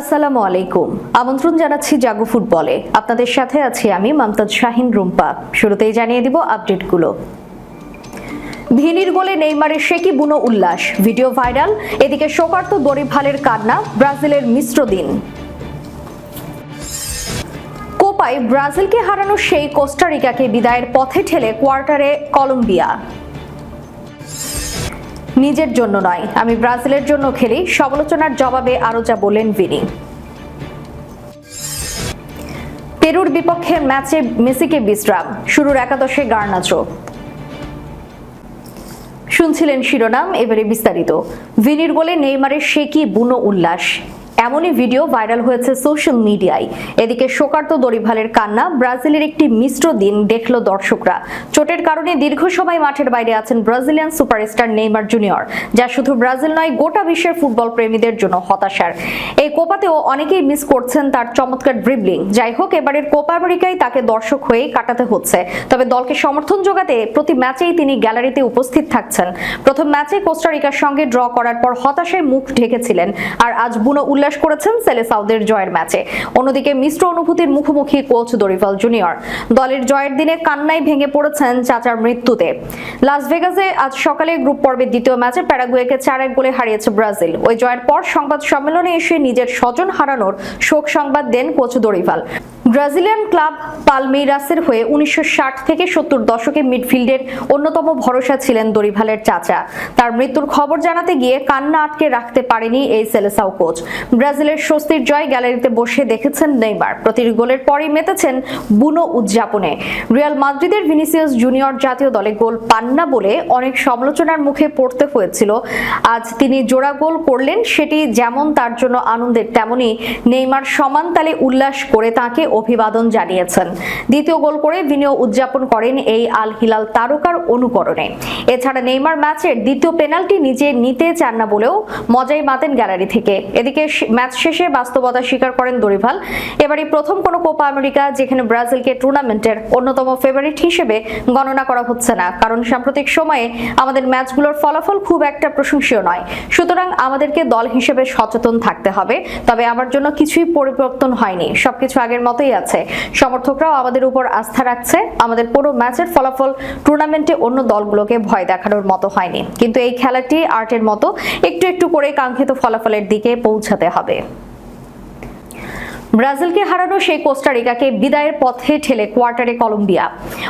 আসসালামু আলাইকুম। আমন্ত্রণ জানাচ্ছি জাগো ফুটবলে। আপনাদের সাথে আছি আমি মমতাজ শাহিন রুম্পা। শুরুতেই জানিয়ে দিব আপডেটগুলো। ভিনির গোলে নেইমারের শেকি বুনো উল্লাস? Video viral. এদিকে শোকার্ত দরিভালের কান্না, ব্রাজিলের মিশ্র দিন। কোপায় ব্রাজিলকে হারানো সেই কোস্টারিকাকে বিদায়ের পথে ঠেলে কোয়ার্টারে কলম্বিয়া। নিজের জন্য নয়। আমি ব্রাজিলের জন্য খেলি। সমালোচনার জবাবে আরও যা বলেন ভিনি। পেরুর বিপক্ষে ম্যাচে মেসিকে বিশ্রাম। শুরুর একাদশে গার্নাচো। শুনছিলেন শিরোনাম, এবারে বিস্তারিত। ভিনির গোলে নেইমারের সে কি বুনো উল্লাস? এমনই ভিডিও ভাইরাল হয়েছে সোশ্যাল মিডিয়ায়। এদিকে শোকার্ত দরিভালের কান্না, ব্রাজিলের একটি মিশ্র দিন দেখল দর্শকরা। চোটের কারণে দীর্ঘ সময় মাঠের বাইরে আছেন ব্রাজিলিয়ান সুপারস্টার নেইমার জুনিয়র, যা শুধু ব্রাজিল নয়, গোটা বিশ্বের ফুটবল প্রেমীদের জন্য হতাশার। এই কোপাতেও অনেকেই মিস করছেন তার চমৎকার ড্রিবলিং যাই হোক, এবারের কোপা আমেরিকায় তাকে দর্শক হয়েই কাটাতে হচ্ছে। তবে দলকে সমর্থন যোগাতে প্রতি ম্যাচেই তিনি গ্যালারিতে উপস্থিত থাকছেন। প্রথম ম্যাচে কোস্টারিকার সঙ্গে ড্র করার পর হতাশায় মুখ ঢেকেছিলেন, আর আজ বুনো উল্লাস করেছেন সেলে সাউদের জয়ের ম্যাচে। অন্যদিকে মিশ্র অনুভূতির মুখোমুখি কোচ দরিফাল জুনিয়র। দলের জয়ের দিনে কান্নাই ভেঙে পড়েছেন চাচার মৃত্যুতে। লাস ভেগাসে আজ সকালে গ্রুপ পর্বের দ্বিতীয় ম্যাচে প্যারাগুয়েকে চার এক গোলে হারিয়েছে ব্রাজিল। ওই জয়ের পর সংবাদ সম্মেলনে এসে নিজের স্বজন হারানোর শোক সংবাদ দেন কোচ দরিভাল। ব্রাজিলিয়ান ক্লাব পালমেইরাসের হয়ে উনিশশো ষাট থেকে সত্তর দশকে মিডফিল্ডের অন্যতম ভরসা ছিলেন দরিভালের চাচা। তার মৃত্যুর খবর জানাতে গিয়ে কান্না আটকে রাখতে পারেনি এই সেলেসাও কোচ। ব্রাজিলের স্বস্তির জয় গ্যালারিতে বসে দেখেছেন নেইমার। প্রতিটি গোলের পরই মেতেছেন বুনো উদযাপনে। রিয়াল মাদ্রিদের ভিনিসিয়াস জুনিয়র জাতীয় দলে গোল পান না বলে অনেক সমালোচনার মুখে পড়তে হয়েছিল। আজ তিনি জোড়া গোল করলেন, সেটি যেমন তার জন্য আনন্দের তেমনই নেইমার সমান তালে উল্লাস করে তাকে অভিবাদন জানিয়েছেন। দ্বিতীয় গোল করে ভিনিও উদযাপন করেন এই আল হিলাল তারকার অনুকরণে। এছাড়া নেইমার ম্যাচের দ্বিতীয় পেনাল্টি নিজে নিতে চান না বলেও মজাই মাতেন গ্যালারি থেকে। এদিকে ম্যাচ শেষে বাস্তবতা স্বীকার করেন দরিভাল। এবারই প্রথম কোনো কোপা আমেরিকা যেখানে ব্রাজিলকে টুর্নামেন্টের অন্যতম ফেভারিট হিসেবে গণনা করা হচ্ছে না। কারণ সাম্প্রতিক সময়ে আমাদের ম্যাচগুলোর ফলাফল খুব একটা প্রশংসীয় নয়। সুতরাং আমাদেরকে দল হিসেবে সচেতন থাকতে হবে। তবে আমার জন্য কিছুই পরিবর্তন হয়নি। সবকিছু আগের মতোই আছে। সমর্থকরাও আমাদের উপর আস্থা রাখছে। আমাদের পুরো ম্যাচের ফলাফল টুর্নামেন্টে অন্য দলগুলোকে ভয় দেখানোর মতো হয়নি। কিন্তু এই খেলাটি আর্টের মতো একটু একটু করে কাঙ্ক্ষিত ফলাফলের দিকে পৌঁছাতে হবে। ব্রাজিলকে হারানো সেই কোস্টারিকাকে বিদায়ের পথে ঠেলে কোয়ার্টারে কলম্বিয়া।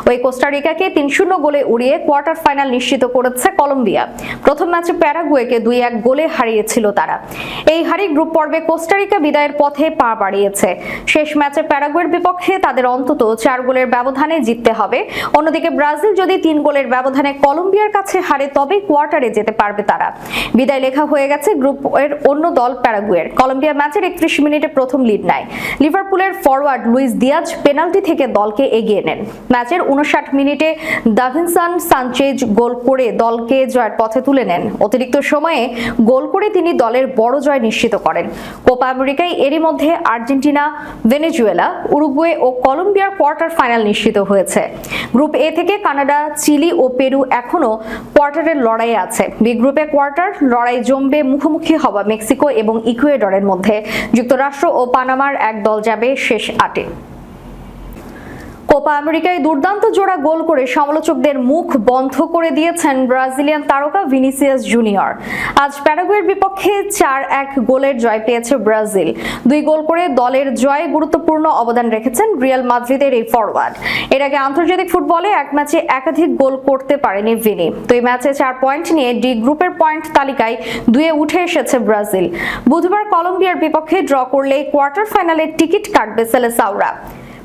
ওই কোস্টারিকাকে তিন শূন্য গোলে উড়িয়ে কোয়ার্টার ফাইনাল নিশ্চিত করেছে কলম্বিয়া। প্রথম ম্যাচে প্যারাগুয়েকে দুই এক গোলে হারিয়েছিল তারা। এই হারি গ্রুপ পর্বে কোস্টারিকা বিদায়ের পথে পা বাড়িয়েছে। শেষ ম্যাচে প্যারাগুয়ের বিপক্ষে তাদের অন্তত চার গোলের ব্যবধানে জিততে হবে। অন্যদিকে ব্রাজিল যদি তিন গোলের ব্যবধানে কলম্বিয়ার কাছে হারে তবেই কোয়ার্টারে যেতে পারবে তারা। বিদায় লেখা হয়ে গেছে গ্রুপের অন্য দল প্যারাগুয়ের। কলম্বিয়া ম্যাচের একত্রিশ মিনিটে প্রথম লিড নেয়। লিভারপুলের ফরওয়ার্ড লুইস দিয়াজ পেনাল্টি থেকে দলকে এগিয়ে নেন। ম্যাচের উনষাট মিনিটে দাভিনসান সানচেজ গোল করে দলকে জয়ের পথে তুলে নেন। অতিরিক্ত সময়ে গোল করে তিনি দলের বড় জয় নিশ্চিত করেন। কোপা আমেরিকায় এরই মধ্যে আর্জেন্টিনা, ভেনেজুয়েলা, উরুগুয়ে ও কলম্বিয়ার কোয়ার্টার ফাইনাল নিশ্চিত হয়েছে। গ্রুপ এ থেকে কানাডা, চিলি ও পেরু এখনও কোয়ার্টারের লড়াইয়ে আছে। বি গ্রুপে কোয়ার্টার, লড়াই জমবে মুখোমুখি হওয়া মেক্সিকো এবং ইকুয়েডরের মধ্যে। যুক্তরাষ্ট্র ও পানামার এক দল যাবে শেষ আটে। কোপা আমেরিকায় দুর্দান্ত জোড়া গোল করে সমালোচকদের মুখ বন্ধ করে দিয়েছেন ব্রাজিলিয়ান তারকা ভিনিসিয়াস জুনিয়র। আজ প্যারাগুয়ের বিপক্ষে চার এক গোলের জয় পেয়েছে ব্রাজিল। দুই গোল করে দলের জয়ে গুরুত্বপূর্ণ অবদান রেখেছেন রিয়াল মাদ্রিদের এই ফরওয়ার্ড এর আগে আন্তর্জাতিক ফুটবলে এক ম্যাচে একাধিক গোল করতে পারেনি ভিনি। দুই ম্যাচে চার পয়েন্ট নিয়ে ডি গ্রুপের পয়েন্ট তালিকায় দুয়ে উঠে এসেছে ব্রাজিল। বুধবার কলম্বিয়ার বিপক্ষে ড্র করলে কোয়ার্টার ফাইনালের টিকিট কাটবে সেলেসাউরা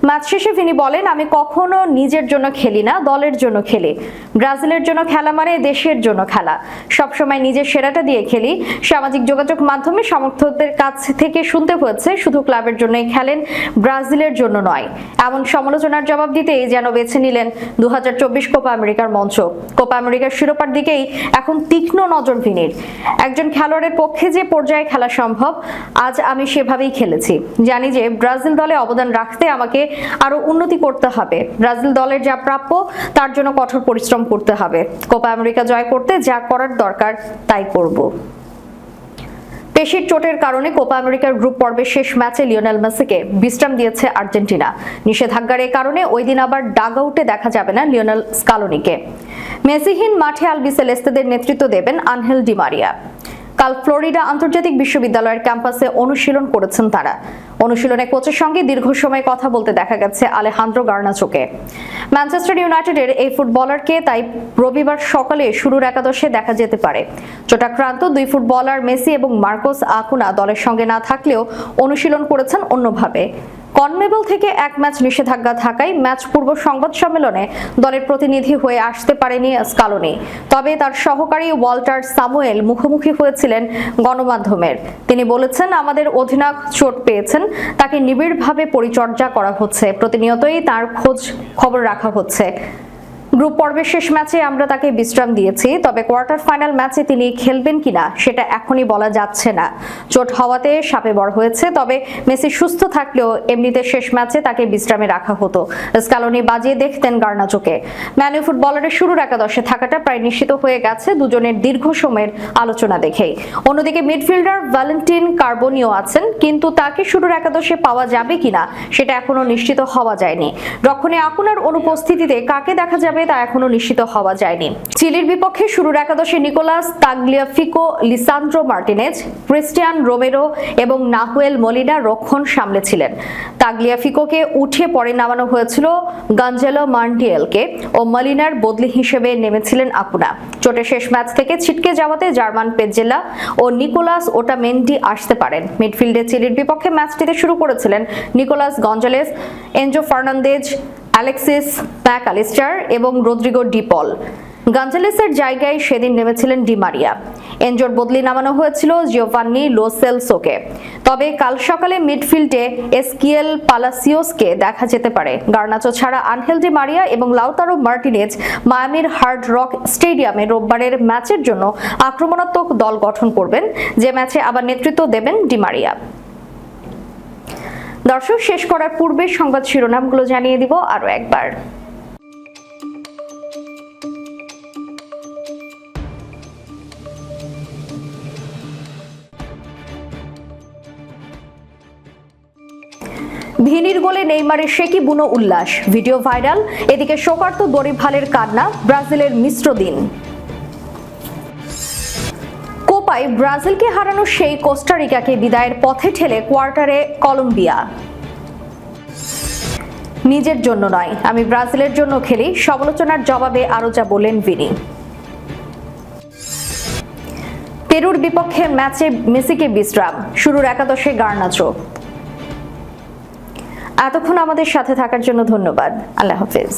ম্যাচ শেষে তিনি বলেন, আমি কখনো নিজের জন্য খেলি না, দলের জন্য খেলি। ব্রাজিলের জন্য খেলা মানে দেশের জন্য খেলা। সবসময় নিজের সেরাটা দিয়ে খেলি। সামাজিক যোগাযোগ মাধ্যমে সমর্থকদের কাছ থেকে শুনতে হয়েছে, শুধু ক্লাবের জন্যই খেলেন, ব্রাজিলের জন্য নয়। এমন সমালোচনার জবাব দিতেই যেন বেছে নিলেন দু হাজার চব্বিশ কোপা আমেরিকার মঞ্চ। কোপা আমেরিকার শিরোপার দিকেই এখন তীক্ষ্ণ নজর ভিনির একজন খেলোয়াড়ের পক্ষে যে পর্যায়ে খেলা সম্ভব, আজ আমি সেভাবেই খেলেছি। জানি যে ব্রাজিল দলে অবদান রাখতে আমাকে আরও উন্নতি করতে হবে। ব্রাজিল দলের যা প্রাপ্য, তার জন্য কঠোর পরিশ্রম করতে হবে। কোপা আমেরিকা জয় করতে যা করার দরকার, তাই করব। পেশির চোটের কারণে কোপা আমেরিকার গ্রুপ পর্বের শেষ ম্যাচে লিওনেল মেসিকে বিশ্রাম দিয়েছে আর্জেন্টিনা। নিষেধাজ্ঞার এই কারণে ওই দিন আবার ডাগ আউটে দেখা যাবে না লিওনেল স্কালোনিকে। মেসিহীন মাঠে আলবি সেলেস্তেদের নেতৃত্ব দেবেন আনহেল ডিমারিয়া কাল ফ্লোরিডা আন্তর্জাতিক বিশ্ববিদ্যালয়ের ক্যাম্পাসে অনুশীলন করেছেন তারা। অনুশীলনে কোচের সঙ্গে দীর্ঘ সময় কথা বলতে দেখা গেছে আলেহান্দ্রো গার্নাচোকে। ম্যানচেস্টার ইউনাইটেডের এই ফুটবলারকে তাই রবিবার সকালে শুরুর একাদশে দেখা যেতে পারে। চোটাক্রান্ত দুই ফুটবলার মেসি এবং মার্কোস আকুনা দলের সঙ্গে না থাকলেও অনুশীলন করেছেন অন্যভাবে। কনমেবল থেকে এক ম্যাচ নিষেধাজ্ঞা থাকায় ম্যাচ পূর্ব সংবাদ সম্মেলনে দলের প্রতিনিধি হয়ে আসতে পারেনি স্কালোনি। তবে তার সহকারী ওয়াল্টার সামুয়েল মুখোমুখি হয়েছিলেন গণমাধ্যমের। তিনি বলেছেন, আমাদের অধিনায়ক চোট পেয়েছেন, তাকে নিবিড়ভাবে পরিচর্যা করা হচ্ছে। প্রতিনিয়তই তার খোঁজ খবর রাখা হচ্ছে। গ্রুপ পর্বের শেষ ম্যাচে আমরা তাকে বিশ্রাম দিয়েছি, তবে কোয়ার্টার ফাইনাল ম্যাচে তিনি খেলবেন কিনা সেটা এখনই বলা যাচ্ছে না। চোট হওয়াতে সাপে বড় হয়েছে, তবে মেসি সুস্থ থাকলেও এমনিতে শেষ ম্যাচে তাকে বিশ্রামে রাখা হতো। স্কালোনি বাজিয়ে দেখতেন গার্নাচোকে। ম্যানু ফুটবলারের শুরুর একাদশে থাকাটা প্রায় নিশ্চিত হয়ে গেছে দুজনের দীর্ঘ সময়ের আলোচনা দেখেই। অন্যদিকে মিডফিল্ডার ভ্যালেন্টিন কার্বনিও আছেন, কিন্তু তাকে শুরুর একাদশে পাওয়া যাবে কিনা সেটা এখনও নিশ্চিত হওয়া যায়নি। রক্ষণে আকুনার অনুপস্থিতিতে কাকে দেখা যাবে তা এখনও নিশ্চিত হওয়া যায়নি। চিলির বিপক্ষে শুরুর একাদশে Nicolas Tagliafico, Lisandro Martinez, Cristian Romero এবং নাহুয়েল মলিনা রক্ষণ সামলেছিলেন। তাগলিয়াফিকোকে উঠে পরে নামানো হয়েছিল গাঞ্জেলো মান্টিয়েলকে ও মলিনার বদলি হিসেবে নেমেছিলেন আকুনা চোটে শেষ ম্যাচ থেকে ছিটকে যাওয়াতে জার্মান পেজেলা ও নিকোলাস ওটামেন্ডি আসতে পারেন। মিডফিল্ডে চিলির বিপক্ষে ম্যাচটিতে শুরু করেছিলেন Nicolas Gonzalez, Enzo Fernandez Alexis Mac Allister এবং রদ্রিগো ডিপল। গাঞ্জালেসের জায়গায় সেদিন নেমেছিলেন ডি মারিয়া। এনজোর বদলি নামানো হয়েছিল জিওভান্নি লোসেলসোকে তবে কাল সকালে মিডফিল্ডে এসকিএল পালাসিওসকে দেখা যেতে পারে। গার্নাচো ছাড়া আনহেল ডি মারিয়া এবং লাউতারো মার্টিনেজ মায়ামির হার্ড রক স্টেডিয়ামে রোববারের ম্যাচের জন্য আক্রমণাত্মক দল গঠন করবেন। যে ম্যাচে আবার নেতৃত্ব দেবেন ডি মারিয়া। দর্শক, শেষ করার পূর্বে সংবাদ শিরোনামগুলো জানিয়ে দিব আরও একবার। ভিনির গোলে নেইমারের শেকি বুনো উল্লাস? Video viral. এদিকে শোকার্ত দরিভালের কান্না, ব্রাজিলের মিশ্র দিন। কোপায় ব্রাজিলকে হারানো সেই কোস্টারিকাকে বিদায়ের পথে ঠেলে কোয়ার্টারে কলম্বিয়া। নিজের জন্য নয়, আমি ব্রাজিলের জন্য খেলি, সমালোচনার জবাবে আরও যা বললেন ভিনি। পেরুর বিপক্ষে ম্যাচে মেসিকে বিশ্রাম, শুরুর একাদশে গার্নাচো। এতক্ষণ আমাদের সাথে থাকার জন্য ধন্যবাদ। আল্লাহ হাফিজ।